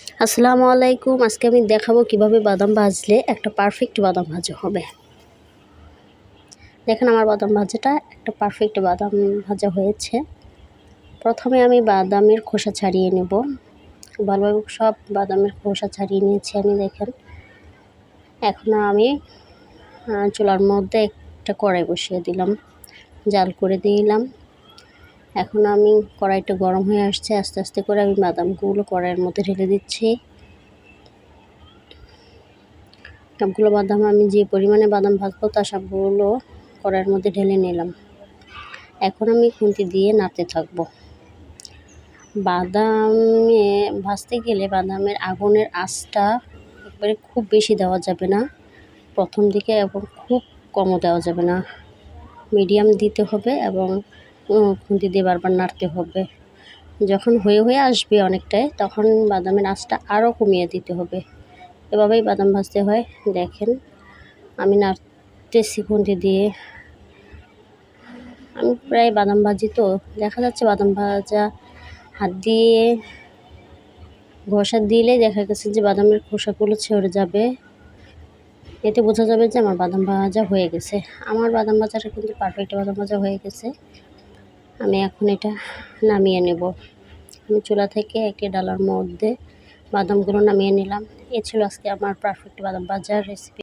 আসসালামু আলাইকুম। আজকে আমি দেখাবো কীভাবে বাদাম ভাজলে একটা পারফেক্ট বাদাম ভাজা হবে। দেখেন আমার বাদাম ভাজাটা একটা পারফেক্ট বাদাম ভাজা হয়েছে। প্রথমে আমি বাদামের খোসা ছাড়িয়ে নেব। ভালোভাবে সব বাদামের খোসা ছাড়িয়ে নিয়েছি আমি, দেখেন। এখন আমি চুলার মধ্যে একটা কড়াই বসিয়ে দিলাম। জাল করে দিলাম। এখন আমি কড়াইটা গরম হয়ে আসছে, আস্তে আস্তে করে আমি বাদামগুলো কড়াইয়ের মধ্যে ঢেলে দিচ্ছি। সবগুলো বাদাম আমি যে পরিমাণে বাদাম ভাজবো তা সবগুলো কড়াইয়ের মধ্যে ঢেলে নিলাম। এখন আমি খুন্তি দিয়ে নাড়তে থাকব। বাদামে ভাজতে গেলে বাদামের আগুনের আঁচটা একবারে খুব বেশি দেওয়া যাবে না। প্রথম দিকে এবং খুব কমও দেওয়া যাবে না। মিডিয়াম দিতে হবে এবং খুন্তি দিয়ে বারবার নাড়তে হবে। যখন হয়ে হয়ে আসবে অনেকটাই, তখন বাদামের আঁচটা আরও কমিয়ে দিতে হবে। এভাবেই বাদাম ভাজতে হয়। দেখেন, আমি নাড়তেছি খুন্তি দিয়ে। আমি প্রায় বাদাম ভাজি তো, দেখা যাচ্ছে বাদাম ভাজা হাত দিয়ে ঘষা দিলে দেখা গেছে যে বাদামের খোসাগুলো ছেড়ে যাবে। এতে বোঝা যাবে যে আমার বাদাম ভাজা হয়ে গেছে। আমার বাদাম ভাজাটা কিন্তু পারফেক্ট বাদাম ভাজা হয়ে গেছে। আমি এখন এটা নামিয়ে নেব। আমি চুলা থেকে একটি ডালার মধ্যে বাদামগুলো নামিয়ে নিলাম। এ ছিল আজকে আমার পারফেক্ট বাদাম বাজার রেসিপি